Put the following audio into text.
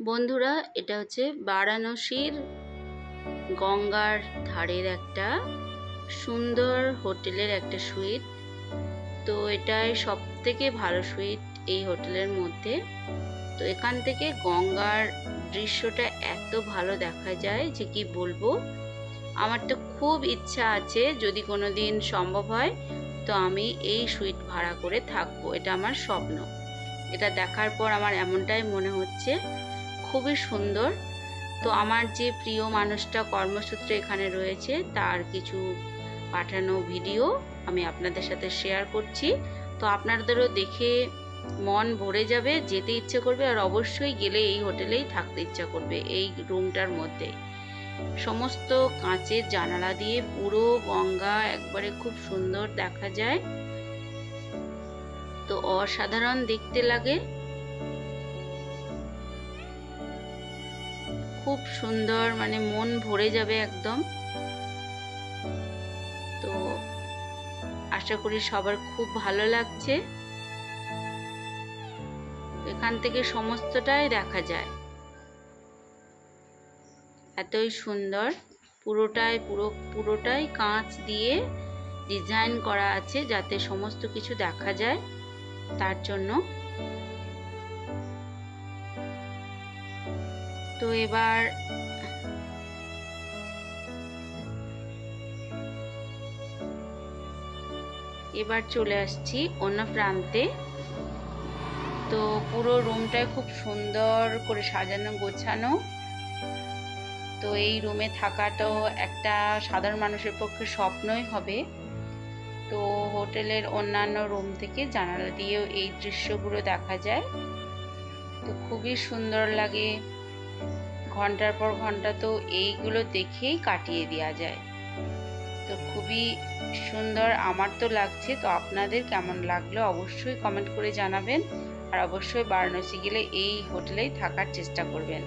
বন্ধুরা, এটা হচ্ছে বারাণসীর গঙ্গার ধারের একটা সুন্দর হোটেলের একটা সুইট তো এটাই সব থেকে ভালো সুইট এই হোটেলের মধ্যে। তো এখান থেকে গঙ্গার দৃশ্যটা এত ভালো দেখা যায় যে কি বলব? আমার তো খুব ইচ্ছা আছে যদি কোনো দিন সম্ভব হয়, তো আমি এই সুইট ভাড়া করে থাকব। এটা আমার স্বপ্ন। এটা দেখার পর আমার এমনটাই মনে হচ্ছে খুবই সুন্দর। তো আমার যে প্রিয় মানুষটা কর্মসূত্রে এখানে রয়েছে, তার কিছু পাঠানো ভিডিও আমি আপনাদের সাথে শেয়ার করছি। তো আপনাদেরও দেখে মন ভরে যাবে, যেতে ইচ্ছে করবে আর অবশ্যই গেলে এই হোটেলেই থাকতে ইচ্ছা করবে এই রুমটার মধ্যে। সমস্ত কাঁচের জানালা দিয়ে পুরো গঙ্গা একবারে খুব সুন্দর দেখা যায়। তো অসাধারণ দেখতে লাগে। খুব সুন্দর মানে মন ভরে যাবে একদম। তো আশা করি সবার খুব ভালো লাগছে। এখান থেকে সমস্তটাই দেখা যায়। এতই সুন্দর, পুরোটাই, পুরো, পুরোটাই কাঁচ দিয়ে ডিজাইন করা আছে যাতে সমস্ত কিছু দেখা যায় তার জন্য। তো এবার এবার চলে আসছি অন্য প্রান্তে। তো পুরো রুমটায় খুব সুন্দর করে সাজানো, গোছানো। তো এই রুমে থাকাটাও একটা সাধারণ মানুষের পক্ষে স্বপ্নই হবে। তো হোটেলের অন্যান্য রুম থেকে জানালা দিয়েও এই দৃশ্যগুলো দেখা যায়। তো খুবই সুন্দর লাগে। ঘণ্টার পর ঘণ্টা তো এইগুলো দেখেই কাটিয়ে দেওয়া যায়। তো খুবই সুন্দর আমার তো লাগছে, তো আপনাদের কেমন লাগল অবশ্যই কমেন্ট করে জানাবেন। আর অবশ্যই বারাণসী গেলে এই হোটেলেই থাকার চেষ্টা করবেন।